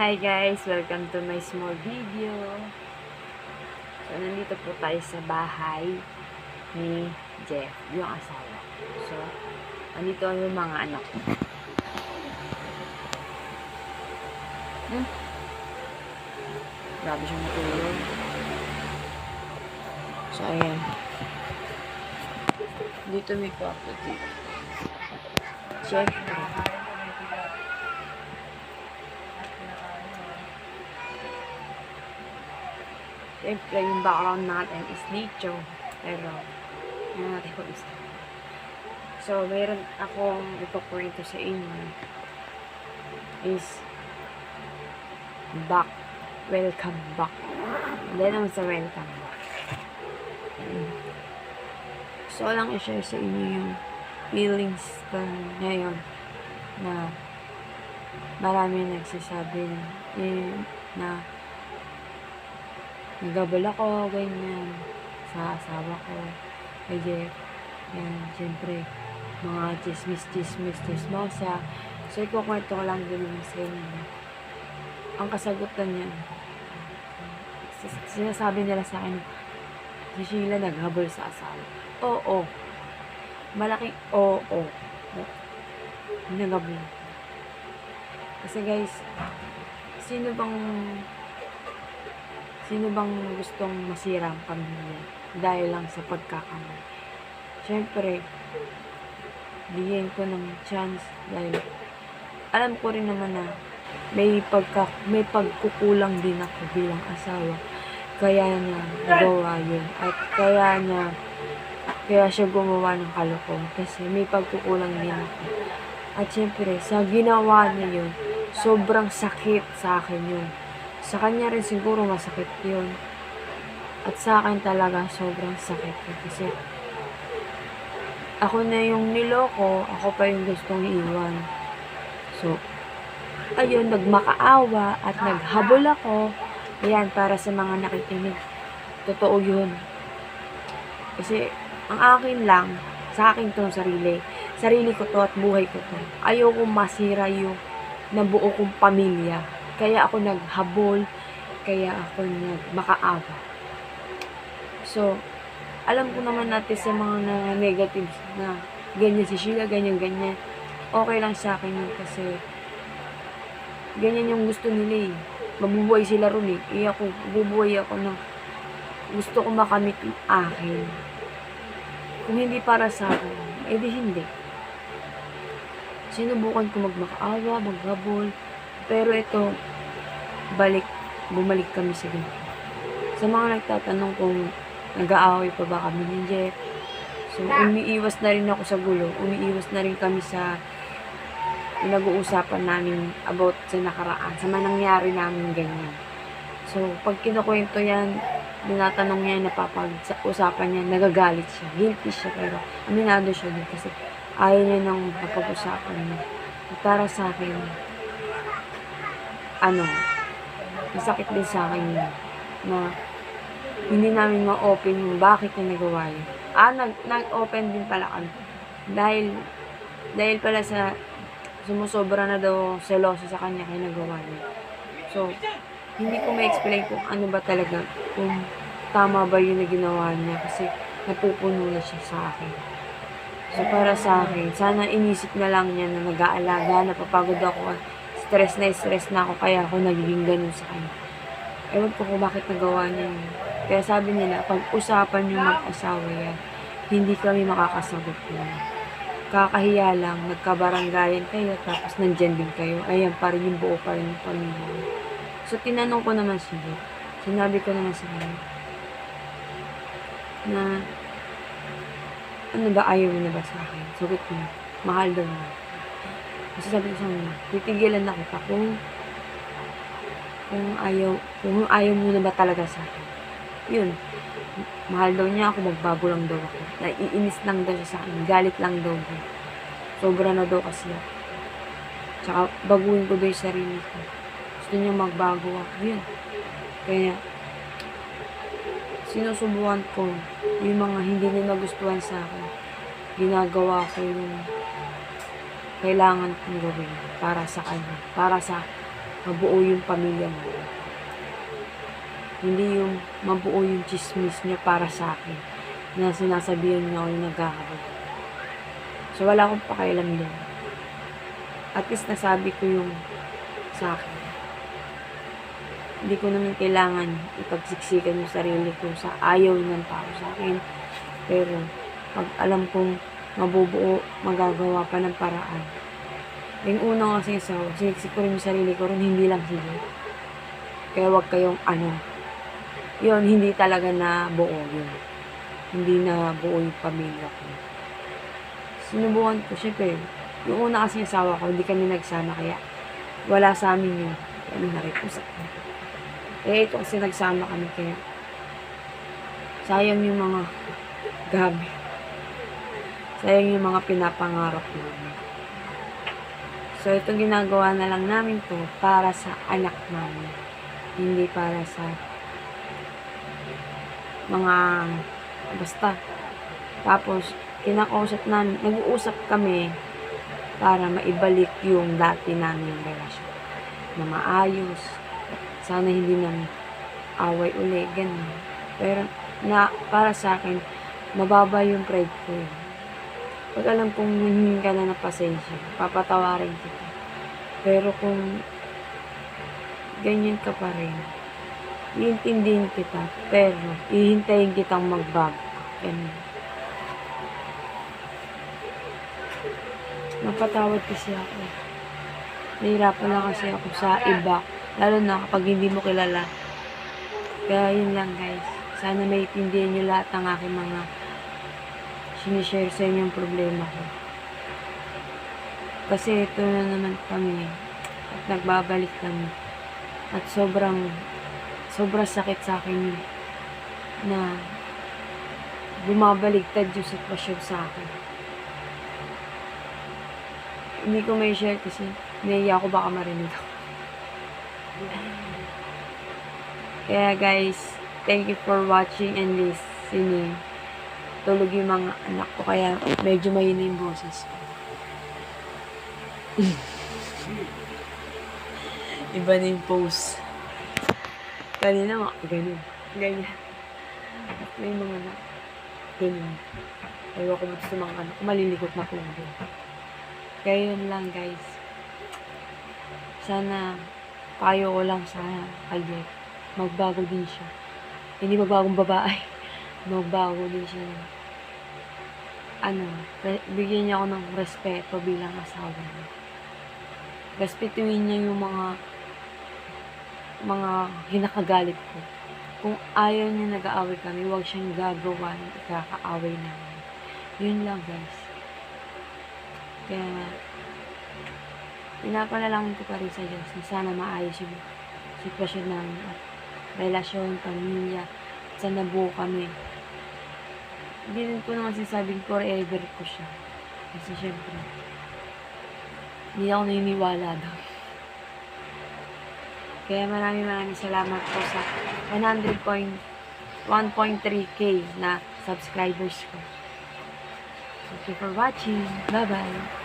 Hi guys! Welcome to my small video. So, nandito po tayo sa bahay ni Jeff, yung asawa. So, nandito yung mga anak. Hmm? Grabe siya matulog. So, ayan. Dito may kwarto dito. Jeff. Siyempre, yung background natin is nature. Pero, yan natin kung isa. So, meron akong ipakwento sa inyo is back. Welcome back. Hindi naman sa welcome back. Ko lang i-share sa inyo yung feelings ko ngayon na marami nagsasabi na, eh, na nagabal ako, ganyan, sa asawa ko, kay Jeff, yan, siyempre, mga chismis-chismis, chismosa, so ikukwento ko lang din sa inyo, ang kasagutan niya, sinasabi nila sa akin, si Sheila naghabol sa asawa. Oo. Malaking oo. Naghabol. Kasi guys, sino bang Sino bang gustong masira ang pamilya dahil lang sa pagkakamali? Siyempre, bigyan ko ng chance dahil alam ko rin naman na may pagka may pagkukulang din ako bilang asawa. Kaya niya nagawa yun. At kaya niya kaya siya gumawa ng kalokohan kasi may pagkukulang din ako. At syempre, sa ginawa niya yun, sobrang sakit sa akin yun. Sa kanya rin siguro masakit yun. At sa akin talaga sobrang sakit yun. Kasi ako na yung niloko, ako pa yung gustong iwan. So, ayun, nagmakaawa at naghabol ako. Ayan, para sa mga nakikinig. Totoo yun. Kasi, ang akin lang, sa akin to sarili. Sarili ko to at buhay ko to. Ayoko masira yung nabuo kong pamilya. Kaya ako naghabol, kaya ako nagmakaawa. So, alam ko naman natin sa mga na negatives na ganyan si Sheila, ganyan, ganyan. Okay lang sa akin yun kasi ganyan yung gusto nila eh. Mabubuhay sila ron eh. Eh ako, bubuhay ako ng gusto ko makamit yung akin. Kung hindi para sa akin, eh di hindi. Sinubukan ko magmakaawa, maghabol. Pero ito, balik, bumalik kami sa ganito. Sa mga nagtatanong kung nag-aaway pa ba kami ni Jeff. So, umiiwas na rin ako sa gulo. Umiiwas na rin kami sa nag-uusapan namin about sa nakaraan, sa mga nangyari namin ganyan. So, pag kinukwento yan, tinatanong niya, napapag-usapan niya, nagagalit siya. Guilty siya, pero aminado siya din kasi ayaw niya nang mapag-usapan niya. At para sa akin, ano, masakit din sa akin yun, na hindi namin ma-open yung bakit niya nagawa yun. Ah, nag, nag-open din pala kami. Dahil, dahil pala sa sumusobra na daw seloso sa kanya kaya nagawa niya. So, hindi ko ma-explain kung ano ba talaga, kung tama ba yun na ginawa niya kasi napupuno na siya sa akin. So, para sa akin, sana inisip na lang niya na nag-aalaga, napapagod ako, stress na stress na ako, kaya ako nagiging ganun sa kanya. Ewan ko kung bakit nagawa niya yun. Kaya sabi nila, pag usapan yung mag-asawa yan, hindi kami makakasagot yun. Kakahiya lang, nagkabaranggayan kayo, tapos nandyan din kayo. Ayan pa yung buo pa rin yung pamilya. So, tinanong ko naman siya. Sinabi ko naman sa kanya na ano ba, ayaw mo na ba sa akin? Sagot niya, mahal daw niya. Kasi sabi ko sa kanya, titigilan na kita kung kung ayaw, kung ayaw mo na ba talaga sa akin. Yun. Mahal daw niya ako, magbago lang daw ako. Naiinis lang daw siya sa akin. Galit lang daw niya. Sobra na daw kasi ako. Tsaka baguhin ko daw yung sarili ko. Gusto niya magbago ako. Yun. Kaya, sinusubukan ko yung mga hindi niya nagustuhan sa akin. Ginagawa ko yung kailangan kong gawin para sa kanya. Para sa mabuo yung pamilya mo. Hindi yung mabuo yung chismis niya para sa akin na sinasabihan niya ako yung nagkakaroon. So, wala akong pakialam doon. At least nasabi ko yung sa akin. Hindi ko naman kailangan ipagsiksikan yung sarili ko sa ayaw ng tao sa akin. Pero, pag alam kong mabubuo, magagawa pa ng paraan. Yung una kasi sa siniksik ko rin yung sarili ko rin, hindi lang sige. Kaya wag kayong ano. Yun, hindi talaga na buo yun. Hindi na buo yung pamilya ko. Sinubukan ko, syempre, yung una kasi asawa ko, hindi kami nagsama kaya wala sa amin yun. Kami nakikusap ko. Eh, ito kasi nagsama kami kaya sayang yung mga gamit. Sayang yung mga pinapangarap namin. So, ito ginagawa na lang namin to para sa anak namin. Hindi para sa mga basta. Tapos, kinakausap namin, nag-uusap kami para maibalik yung dati namin relasyon. Na maayos. Sana hindi na away uli, ganun. Pero, na, para sa akin, mababa yung pride ko eh. Pag alam kong hingin ka na ng pasensya, papatawarin kita. Pero kung ganyan ka pa rin, iintindihin kita, pero ihintayin kitang magbago. Ganun. Napatawad kasi ako. Nahirapan lang kasi ako sa iba. Lalo na kapag hindi mo kilala. Kaya yun lang guys. Sana may itindihan nyo lahat ng aking mga sinishare sa inyong problema ko. Kasi ito na naman kami. At nagbabalik kami. At sobrang sobrang sakit sa akin. Na bumabaligtad yung sitwasyon sa akin. Hindi ko may share kasi naiya ako baka marinig ako. Kaya guys, thank you for watching and listening. Tulog yung mga anak ko kaya medyo mahina yung boses ko. Iba na yung pose. Kanina nga, ganun. Ganyan. May mga na, ganun. Ewan ko gusto mga anak ko, malilikot na pundo. Kaya yun lang guys. Sana, payo ko lang sa Albert. Magbago din siya. Hindi magbagong babae. Magbago din siya. Ano, bigyan niya ako ng respeto bilang asawa niya. Respetuhin niya yung mga mga hinakagalit ko. Kung ayaw niya nag-aaway kami, huwag siyang gagawa ng ikakaaway namin. Yun lang, guys. Kaya, pinapanalangin ko pa rin sa Diyos na sana maayos yung sitwasyon namin at relasyon, pamilya, at sana buo kami. Hindi ko naman sinasabing forever ko siya. Kasi syempre, hindi ako naniniwala doon. Kaya maraming maraming salamat po sa 100.1.3k na subscribers ko. Thank you for watching. Bye-bye.